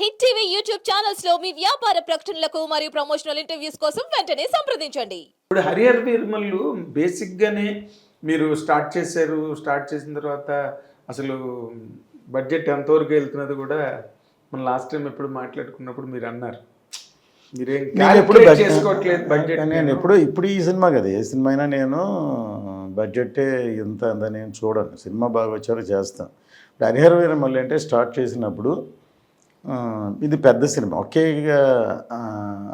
Hit TV YouTube ఛానల్స్లో మీ వ్యాపార ప్రకటనలకు మరియు ప్రమోషనల్ ఇంటర్వ్యూస్ కోసం వెంటనే సంప్రదించండి. ఇప్పుడు హరిహర వీరమల్లు బేసిక్గానే మీరు స్టార్ట్ చేశారు. స్టార్ట్ చేసిన తర్వాత అసలు బడ్జెట్ ఎంతవరకు వెళ్తున్నది కూడా మన లాస్ట్ టైం ఎప్పుడు మాట్లాడుకున్నప్పుడు మీరు అన్నారు. మీరేం నేను ఎప్పుడు calculate చేసుకోవట్లేదు బడ్జెట్ నేను ఎప్పుడు ఇప్పుడు ఈ సినిమా కదా ఏ సినిమా అయినా నేను బడ్జెటే ఇంత అంత నేను చూడను. సినిమా బాగా వచ్చారో చేస్తాను. ఇప్పుడు హరిహర వీరమల్లి అంటే స్టార్ట్ చేసినప్పుడు ఇది పెద్ద సినిమా. ఒకే ఆ,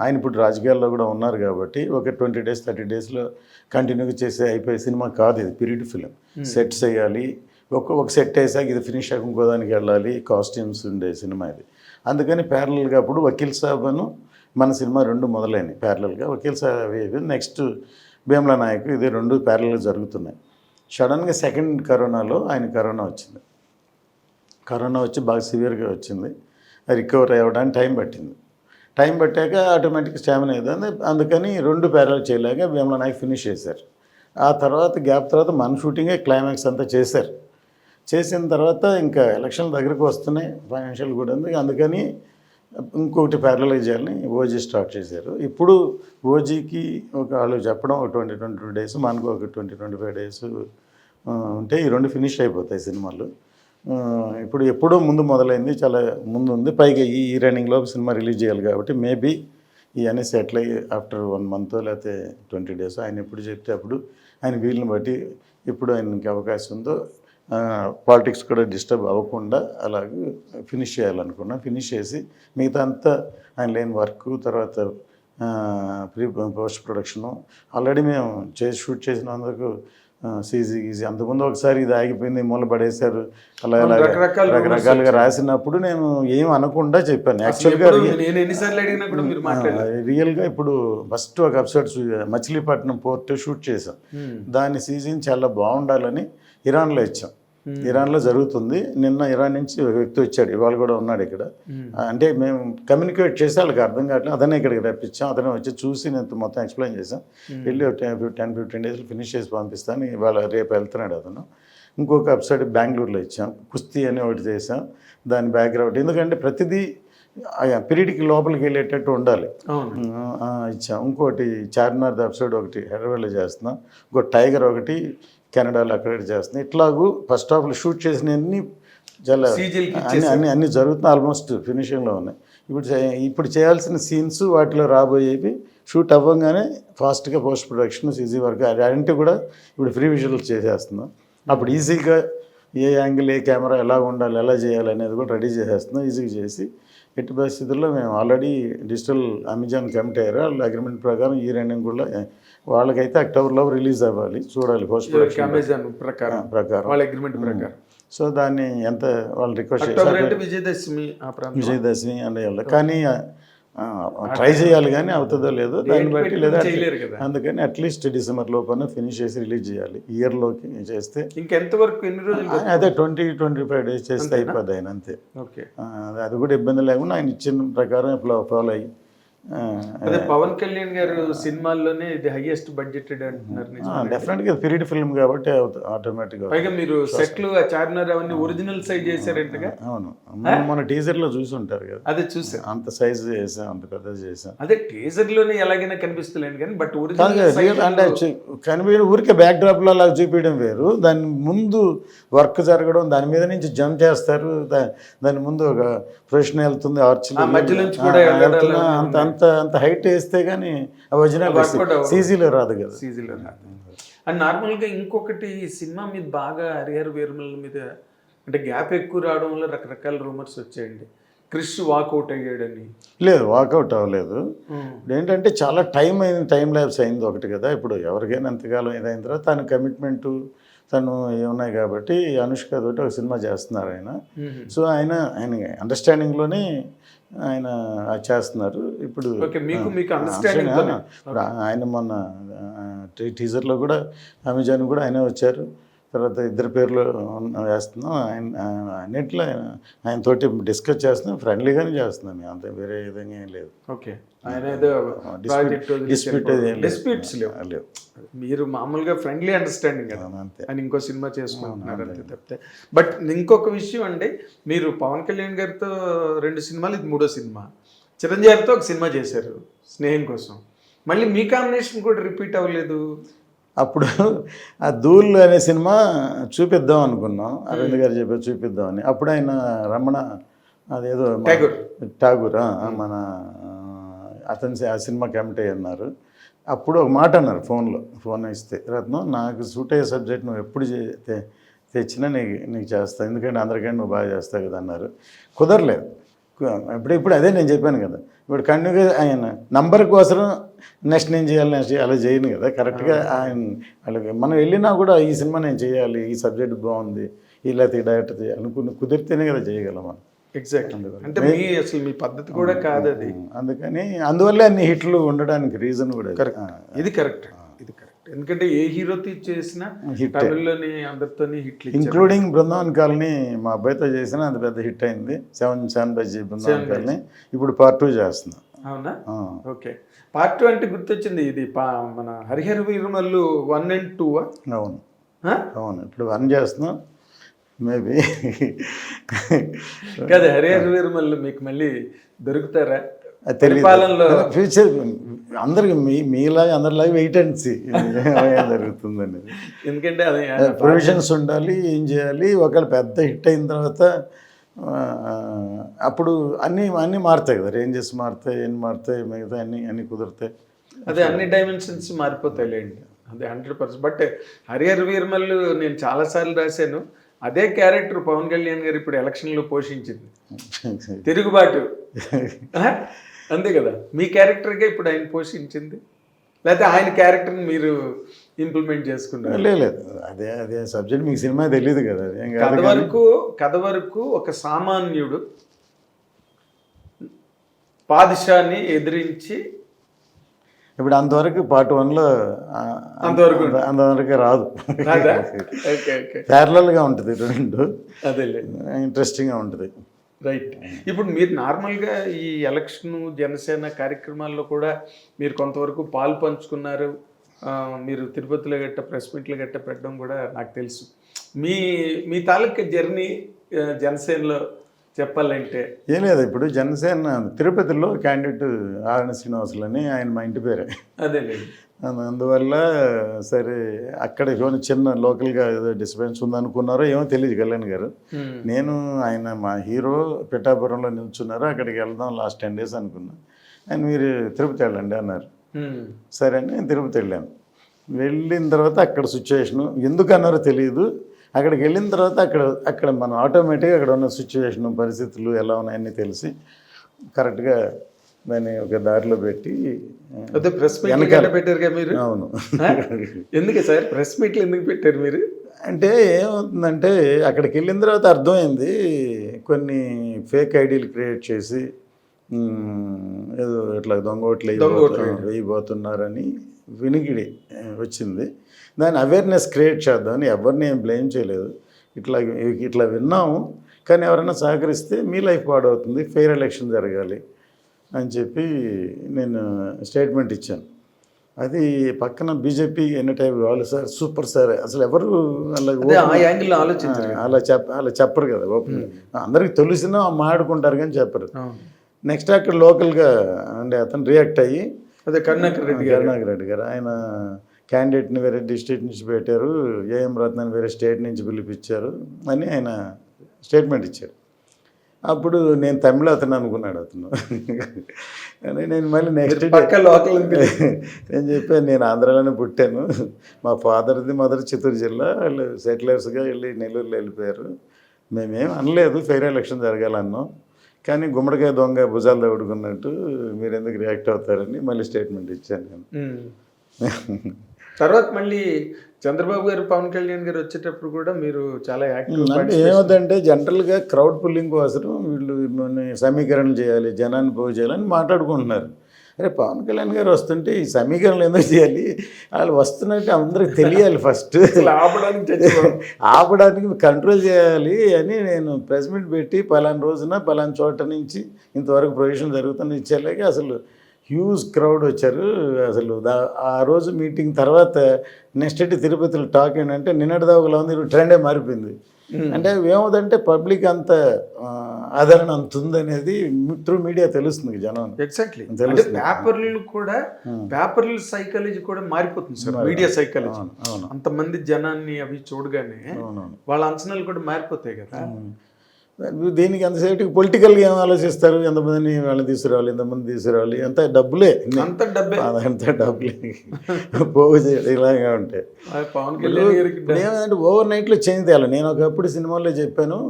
ఆయన ఇప్పుడు రాజకీయాల్లో కూడా ఉన్నారు కాబట్టి ఒక ట్వంటీ డేస్ థర్టీ డేస్లో కంటిన్యూగా చేసే అయిపోయే సినిమా కాదు ఇది పీరియడ్ ఫిలిం. సెట్స్ వేయాలి. ఒక ఒక సెట్ వేసాక ఇది ఫినిష్ అయ్యాక ఇంకో దానికి వెళ్ళాలి. కాస్ట్యూమ్స్ ఉండే సినిమా ఇది. అందుకని ప్యారలల్గా అప్పుడు వకీల్ సాబ్ అను మన సినిమా రెండు మొదలైనవి ప్యారలల్గా వకీల్ సాబ్ నెక్స్ట్ భీమలా నాయక్ ఇది రెండు ప్యారలల్గా జరుగుతున్నాయి. సడన్గా సెకండ్ కరోనాలో ఆయన కరోనా వచ్చింది. కరోనా వచ్చి బాగా సివియర్గా వచ్చింది. రికవర్ అవ్వడానికి టైం పట్టింది. టైం పట్టాక ఆటోమేటిక్ స్టామినా అయింది అందుకని రెండు ప్యారల్ చేయలేక భీమలా నాయక్ ఫినిష్ చేశారు. ఆ తర్వాత గ్యాప్ తర్వాత మన షూటింగే క్లైమాక్స్ అంతా చేశారు. చేసిన తర్వాత ఇంకా ఎలక్షన్ దగ్గరకు వస్తున్నాయి. ఫైనాన్షియల్ కూడా ఉంది. అందుకని ఇంకొకటి ప్యారలైజ్ చేయాలని ఓజీ స్టార్ట్ చేశారు. ఇప్పుడు ఓజీకి ఒక వాళ్ళు చెప్పడం ఒక ట్వంటీ ట్వంటీ టూ డేస్ మనకు ఒక ట్వంటీ ట్వంటీ ఫైవ్ డేస్ ఉంటే ఈ రెండు ఫినిష్ అయిపోతాయి సినిమాలు. ఇప్పుడు ఎప్పుడో ముందు మొదలైంది చాలా ముందు ఉంది పైగా ఈ ఈ రన్నింగ్లోపు సినిమా రిలీజ్ చేయాలి కాబట్టి మేబీ ఇవన్నీ సెటిల్ అయ్యి ఆఫ్టర్ వన్ మంత్ లేకపోతే ట్వంటీ డేస్ ఆయన ఎప్పుడు చెప్తే అప్పుడు ఆయన వీళ్ళని బట్టి ఎప్పుడు ఆయనకి అవకాశం ఉందో పాలిటిక్స్ కూడా డిస్టర్బ్ అవ్వకుండా అలాగే ఫినిష్ చేయాలనుకున్నా. ఫినిష్ చేసి మిగతా అంతా ఆయన లేని వర్క్ తర్వాత ప్రీ పోస్ట్ ప్రొడక్షను ఆల్రెడీ మేము చేసి షూట్ చేసినందుకు సీజీ గీజీ. అంతకుముందు ఒకసారి ఇది ఆగిపోయింది మూల పడేశారు. అలా అలా రకరకాల రకరకాలుగా రాసినప్పుడు నేను ఏం అనకుండా చెప్పాను. యాక్చువల్గా రియల్గా ఇప్పుడు ఫస్ట్ ఒక ఎపిసోడ్ మచిలీపట్నం పోర్ట్ షూట్ చేసాం దాని సీజన్ చాలా బాగుండాలని ఇరాన్లో ఇచ్చాం. ఇరాన్లో జరుగుతుంది. నిన్న ఇరాన్ నుంచి ఒక వ్యక్తి వచ్చాడు. ఇవాళ కూడా ఉన్నాడు ఇక్కడ. అంటే మేము కమ్యూనికేట్ చేసి వాళ్ళకి అర్థం కావట్లేదు. అతనే ఇక్కడికి రప్పించాం. అతనే వచ్చి చూసి నేను మొత్తం ఎక్స్ప్లెయిన్ చేసాం వెళ్ళి టెన్ ఫిఫ్టీన్ డేస్ ఫినిష్ చేసి పంపిస్తాను. ఇవాళ రేపు వెళ్తున్నాడు అతను. ఇంకొక వెబ్సైట్ బెంగళూరులో ఇచ్చాం. కుస్తీ అని ఒకటి చేసాం దాని బ్యాక్గ్రౌండ్. ఎందుకంటే ప్రతిదీ పీరియడ్కి లోపలికి వెళ్ళేటట్టు ఉండాలి. ఇచ్చాం. ఇంకోటి చార్మినార్ ఎపిసోడ్ ఒకటి హైదరాబాద్లో చేస్తున్నాం. ఇంకోటి టైగర్ ఒకటి కెనడాలో అక్కడ చేస్తున్నాం ఇట్లాగూ ఫస్ట్ హాఫ్లో షూట్ చేసినవన్నీ చాలా సీజీలకి అన్ని అన్ని అన్ని జరుగుతున్నాయి. ఆల్మోస్ట్ ఫినిషింగ్లో ఉన్నాయి. ఇప్పుడు ఇప్పుడు చేయాల్సిన సీన్స్ వాటిలో రాబోయేవి షూట్ అవ్వగానే ఫాస్ట్గా పోస్ట్ ప్రొడక్షన్ సీజీ వర్క్ అదంటే కూడా ఇప్పుడు ఫ్రీ విజువల్స్ చేసేస్తున్నాం. అప్పుడు ఈజీగా ఏ యాంగిల్ ఏ కెమెరా ఎలా ఉండాలి ఎలా చేయాలి అనేది కూడా రెడీ చేసేస్తున్నాం. ఈజీగా చేసి ఎట్టి పరిస్థితుల్లో మేము ఆల్రెడీ డిజిటల్ అమెజాన్ కమిట్ అయ్యారు. వాళ్ళ అగ్రిమెంట్ ప్రకారం ఈ రెండింగ్ కూడా వాళ్ళకైతే అక్టోబర్లో రిలీజ్ అవ్వాలి. చూడాలి పోస్ట్ ప్రొడక్షన్ అమెజాన్ ప్రకారం. ప్రకారం. వాళ్ళ అగ్రిమెంట్ ప్రకారం. సో దాన్ని ఎంత వాళ్ళు రిక్వెస్ట్ చేశారు? విజయదశమి విజయదశమి అనేవాళ్ళు కానీ ట్రై చేయాలి కానీ అవుతుందో లేదో దాన్ని బట్టి లేదా. అందుకని అట్లీస్ట్ డిసెంబర్ లోపల ఫినిష్ చేసి రిలీజ్ చేయాలి. ఇయర్లోకి చేస్తే ఇంకెంత వరకు ఎన్ని రోజులు అదే ట్వంటీ ట్వంటీ ఫైవ్ డేస్ చేస్తే అయిపోద్ది ఆయన అంతే. అది- కూడా ఇబ్బంది లేకుండా ఆయన ఇచ్చిన ప్రకారం ఫాలో ఫాలో అయ్యి అదే పవన్ కళ్యాణ్ గారు సినిమాల్లోనే ఇది హైయెస్ట్ బడ్జెటెడ్ అంటున్నారు నిజం. ఆ, డెఫినెట్గా పీరియడ్ ఫిల్మ్ కాబట్టి ఆటోమేటిక్గా పైగా మీరు సెట్లు ఆ చార్మినార్ అవన్నీ ఒరిజినల్ సైజ్ చేశారంటగా? అవును. మన- మన టీజర్లో చూసి ఉంటారు కదా. అదే చూసాను అంత సైజ్ చేసాం అంత పెద్దది చేసాం. అదే టీజర్లోనే ఎలాగైనా కనిపిస్తలేండి కానీ బట్ ఒరిజినల్ అంటే కనిపించిన ఊరికే బ్యాక్ డ్రాప్లో అలా చూపించడం వేరు. దాని ముందు వర్క్ జరగడం దాని మీద నుంచి జంప్ చేస్తారు. దాని ముందు ఒక ప్రొఫెషన్ వెళ్తుంది ఆర్చ్లు ఆ మధ్య నుంచి కూడా అంత అంత అంత హైట్ వేస్తే కానీ ఒరిజినల్. సీజీలో రాదు కదా. సీజీలో అండ్ నార్మల్గా ఇంకొకటి ఈ సినిమా మీద బాగా హరిహర వీరమల మీద అంటే గ్యాప్ ఎక్కువ రావడం వల్ల రకరకాల రూమర్స్ వచ్చాయండి. క్రిష్ వాకౌట్ అయ్యాడని. లేదు వాకౌట్ అవ్వలేదు. ఏంటంటే చాలా టైం అయింది టైం ల్యాబ్స్ అయింది ఒకటి కదా. ఇప్పుడు ఎవరికైనా ఎంతకాలం ఇదైన తర్వాత తన కమిట్మెంటు తను ఉన్నాయి కాబట్టి అనుష్క తోటి ఒక సినిమా చేస్తున్నారు ఆయన. సో ఆయన ఆయన అండర్స్టాండింగ్లోనే ఆయన చేస్తున్నారు. ఇప్పుడు ఆయన మొన్న టీజర్లో కూడా అమెజాన్ కూడా ఆయనే వచ్చారు. తర్వాత ఇద్దరు పేర్లు వేస్తున్నాం. ఆయన అన్నిట్లో ఆయన- ఆయనతోటి డిస్కస్ చేస్తున్నాం. ఫ్రెండ్లీగానే చేస్తున్నాం. అంత వేరే విధంగా ఏం లేదు. ఓకే. డిస్ప్యూట్స్ లేవు. మీరు మామూలుగా ఫ్రెండ్లీ అండర్స్టాండింగ్ కదా. అంతే. అని ఇంకో సినిమా చేసుకుంటున్నారు అంతే. తప్పితే. బట్ ఇంకొక విషయం అండి మీరు పవన్ కళ్యాణ్ గారితో రెండు సినిమాలు ఇది మూడో సినిమా. చిరంజీవి గారితో ఒక సినిమా చేశారు స్నేహం కోసం. మళ్ళీ మీ కాంబినేషన్ కూడా రిపీట్ అవ్వలేదు. అప్పుడు ఆ ధూల్ అనే సినిమా చూపిద్దాం అనుకున్నాం. అరవింద్ గారు చెప్పారు చూపిద్దామని. అప్పుడు ఆయన రమణ అదేదో ఠాగూర్. మన అతని ఆ సినిమా కమిటీ అన్నారు. అప్పుడు ఒక మాట అన్నారు ఫోన్లో ఫోన్ ఇస్తే రత్నం నాకు సూట్ అయ్యే సబ్జెక్ట్ నువ్వు ఎప్పుడు తెచ్చినా నీకు నీకు చేస్తా ఎందుకంటే అందరికంటే నువ్వు బాగా చేస్తావు కదా అన్నారు. కుదరలేదు. ఇప్పుడు ఇప్పుడు అదే నేను చెప్పాను కదా. ఇప్పుడు కంటిన్యూగా ఆయన నంబర్ కోసం నెక్స్ట్ నేను చేయాలి నెక్స్ట్ అలా చేయను కదా. కరెక్ట్గా ఆయన వాళ్ళకి మనం వెళ్ళినా కూడా ఈ సినిమా నేను చేయాలి ఈ సబ్జెక్ట్ బాగుంది ఇలా డైరెక్టర్ చేయాలి కుదిరితేనే కదా చేయగలం మనం. ఎగ్జాక్ట్లీ అంటే మీ అసలు మీ పద్ధతి కూడా కాదు అది అందుకని అందువల్లే అన్ని హిట్లు ఉండడానికి రీజన్ కూడా కరెక్ట్ ఇది కరెక్ట్ ఎందుకంటే ఏ హీరోతో చేసినా. తమిళ్ళోని అందరితోని ఇచ్చారు. ఇంక్లూడింగ్ బృందావన్ కాలనీ మా అబ్బాయితో చేసిన అది పెద్ద హిట్ అయింది. సెవెన్ సెవెన్ బజ్జీ బృందావన్ కాలనీ. ఇప్పుడు పార్ట్ టూ చేస్తున్నాం. అవునా. ఓకే. పార్ట్ టూ అంటే గుర్తొచ్చింది ఇది మన Harihara Veeramallu one and two అవును. అవును. ఇప్పుడు వన్ చేస్తున్నాం. మేబీ కదా హరిహర వీరమల్లు మీకు మళ్ళీ దొరుకుతారా? తెలియదు ఫ్యూచర్ అందరికి మీ మీలాగా అందరిలాగా వెయిట్ అండ్ సి ఏం జరుగుతుందని. ఎందుకంటే అది ప్రొవిజన్స్ ఉండాలి ఏం చేయాలి ఒకవేళ పెద్ద హిట్ అయిన తర్వాత అప్పుడు అన్నీ అన్నీ మారుతాయి కదా రేంజెస్ మారుతాయి ఎన్ని మారుతాయి మిగతా అన్నీ అన్నీ కుదురుతాయి. అదే అన్ని డైమెన్షన్స్ మారిపోతాయి లేండి. అదే hundred percent but Harihara Veeramallu నేను చాలాసార్లు రాశాను. అదే క్యారెక్టర్ పవన్ కళ్యాణ్ గారు ఇప్పుడు ఎలక్షన్లో పోషించింది. తిరుగుబాటు? అంతే కదా. మీ క్యారెక్టర్గా ఇప్పుడు ఆయన పోషించింది? లేకపోతే ఆయన క్యారెక్టర్ని మీరు ఇంప్లిమెంట్ చేసుకున్నారు? లేదు అదే అదే సబ్జెక్ట్ మీకు సినిమా తెలియదు కదా. కథ వరకు కథ వరకు ఒక సామాన్యుడు పాదిషాన్ని ఎదిరించి ఇప్పుడు అంతవరకు పార్ట్ వన్లో అంతవరకు అంతవరకు రాదు. ప్యారలల్గా ఉంటుంది రెండు. ఇంట్రెస్టింగ్గా ఉంటుంది. రైట్ ఇప్పుడు మీరు నార్మల్గా ఈ ఎలక్షన్ జనసేన కార్యక్రమాల్లో కూడా మీరు కొంతవరకు పాలు పంచుకున్నారు. మీరు తిరుపతిలో గట్ట ప్రెస్ మీట్లు గట్ట పెట్టడం కూడా నాకు తెలుసు. మీ మీ తాలూకా జర్నీ జనసేనలో చెప్పాలంటే. ఏం లేదు ఇప్పుడు జనసేన తిరుపతిలో క్యాండిడేట్ ఆర్ఎన్ శ్రీనివాసులు అని ఆయన మా ఇంటి పేరే. అందు- అందువల్ల సరే అక్కడ ఏమైనా చిన్న లోకల్గా ఏదో డిస్టర్బెన్స్ ఉందనుకున్నారో ఏమో తెలియదు కళ్యాణ్ గారు. నేను ఆయన మా హీరో పిఠాపురంలో నిల్చున్నారు అక్కడికి వెళ్దాం లాస్ట్ టెన్ డేస్ అనుకున్నా. ఆయన మీరు తిరుపతి వెళ్ళండి అన్నారు. సరే అని నేను తిరుపతి వెళ్ళాను. వెళ్ళిన తర్వాత అక్కడ సిచ్యువేషను ఎందుకు అన్నారో తెలియదు అక్కడికి వెళ్ళిన తర్వాత అక్కడ అక్కడ మనం ఆటోమేటిక్గా అక్కడ ఉన్న సిచ్యువేషను పరిస్థితులు ఎలా ఉన్నాయని తెలిసి కరెక్ట్గా దాన్ని ఒక దారిలో పెట్టి అదే ప్రెస్. గట్ట పెట్టారుగా మీరు? అవును? ఎందుకు సార్? ప్రెస్ మీట్లు ఎందుకు పెట్టారు మీరు? అంటే ఏమవుతుందంటే అక్కడికి వెళ్ళిన తర్వాత అర్థమైంది కొన్ని ఫేక్ ఐడీలు క్రియేట్ చేసి ఏదో ఇట్లా దొంగ ఓట్లు వేయబోతున్నారని వినికిడి వచ్చింది. దాని అవేర్నెస్ క్రియేట్ చేద్దామని ఎవరిని ఏం బ్లేమ్ చేయలేదు. ఇట్లా ఇట్లా విన్నాము కానీ ఎవరైనా సహకరిస్తే మీ లైఫ్ పాడవుతుంది ఫెయిర్ ఎలక్షన్ జరగాలి అని చెప్పి నేను స్టేట్మెంట్ ఇచ్చాను. అది పక్కన బీజేపీ ఎన్ని టైప్ వాళ్ళు సార్ సూపర్ సార్ అసలు ఎవరు అలా చెప్ప అలా చెప్పరు కదా ఓపెన్ అందరికి తెలిసినా మాట్లాడుకుంటారు కానీ చెప్పరు. నెక్స్ట్ అక్కడ లోకల్గా అంటే అతను రియాక్ట్ అయ్యి అదే కరుణాకర్ రెడ్డి గారు. కరుణాకర్ రెడ్డి గారు. ఆయన క్యాండిడేట్ని వేరే డిస్ట్రిక్ట్ నుంచి పెట్టారు ఏఎం రత్నాన్ని వేరే స్టేట్ నుంచి పిలిపించారు అని ఆయన స్టేట్మెంట్ ఇచ్చారు. అప్పుడు నేను తమిళ అతను అనుకున్నాడు అతను. కానీ నేను మళ్ళీ నెక్స్ట్ పక్క లోకల్ నేను చెప్పాను నేను ఆంధ్రాలోనే పుట్టాను. మా ఫాదర్ది మదర్ చిత్తూరు జిల్లా వాళ్ళు సెటిలర్స్గా వెళ్ళి నెల్లూరులో వెళ్ళిపోయారు. మేమేం అనలేదు ఫెయిర్ ఎలక్షన్ జరగాలన్నాం. కానీ గుమ్మడికాయ దొంగ భుజాలు దౌడుకున్నట్టు మీరు ఎందుకు రియాక్ట్ అవుతారని మళ్ళీ స్టేట్మెంట్ ఇచ్చాను నేను. తర్వాత మళ్ళీ చంద్రబాబు గారు పవన్ కళ్యాణ్ గారు వచ్చేటప్పుడు కూడా మీరు చాలా యాక్టివ్ అంటే ఏమవుతుందంటే జనరల్గా క్రౌడ్ పుల్లింగ్ కోసం వీళ్ళు సమీకరణలు చేయాలి జనాన్ని పోగు చేయాలని మాట్లాడుకుంటున్నారు. అరే పవన్ కళ్యాణ్ గారు వస్తుంటే ఈ సమీకరణలు ఎందుకు చేయాలి? వాళ్ళు వస్తున్నట్టు అందరికి తెలియాలి ఫస్ట్ ఆపడానికి. ఆపడానికి కంట్రోల్ చేయాలి అని నేను ప్రెస్ మీట్ పెట్టి పలానా రోజున పలానా చోట నుంచి ఇంతవరకు ప్రొవిజన్ జరుగుతుంది ఇచ్చేలాగే అసలు హ్యూజ్ క్రౌడ్ వచ్చారు. అసలు దా ఆ రోజు మీటింగ్ తర్వాత నెక్స్ట్ డే తిరుపతిలో టాక్ ఏంటంటే నిన్నటిదా ఒకలా ఉంది ఇప్పుడు ట్రెండే మారిపోయింది. అంటే ఏమవుతుందంటే పబ్లిక్ అంత ఆదరణ అంత ఉందనేది త్రూ మీడియా తెలుస్తుంది జనం ఎగ్జాక్ట్లీ. పేపర్లు కూడా పేపర్ల సైకాలజీ కూడా మారిపోతుంది సార్ మీడియా సైకాలజీ అంతమంది జనాన్ని అవి చూడగానే వాళ్ళ అంచనాలు కూడా మారిపోతాయి కదా. దీనికి ఎంతసేపటికి పొలిటికల్గా ఏం ఆలోచిస్తారు? ఎంతమందిని వాళ్ళని తీసుకురావాలి ఎంతమంది తీసుకురావాలి? అంత డబ్బులే అంత డబ్బే. అదంతా డబ్బులే. పోగు చేయడం ఇలాగే ఉంటాయి పవన్ కళ్యాణ్ ఏమంటే ఓవర్ నైట్లో చేంజ్ తేయాలి నేను ఒకప్పుడు సినిమాలో చెప్పాను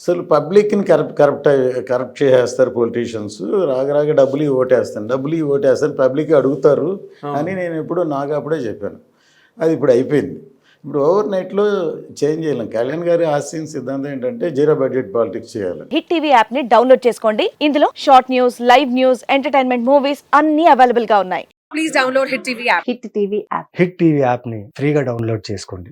అసలు పబ్లిక్ని కరప్ట్ కరప్ట్ కరప్ట్ చేసేస్తారు పొలిటీషియన్స్ రాగ రాగ డబ్బులు ఓటేస్తాను. డబ్బులు ఓటేస్తాను పబ్లిక్ అడుగుతారు అని నేను ఎప్పుడు నాకు అప్పుడే చెప్పాను. అది ఇప్పుడు అయిపోయింది. ఇప్పుడు ఓవర్ నైట్లో చేంజ్ చేయలేం. కళ్యాణ్ గారి ఆశయం సిద్ధాంతం ఏంటంటే జీరో బడ్జెట్ పాలిటిక్స్ చేయాలి. హిట్ టీవీ యాప్ని డౌన్లోడ్ చేసుకోండి. ఇందులో short news live news entertainment movies అన్ని అవైలబుల్గా ఉన్నాయి. please download Hit TV app. Hit TV app. Hit TV యాప్ని ఫ్రీగా డౌన్లోడ్ చేసుకోండి.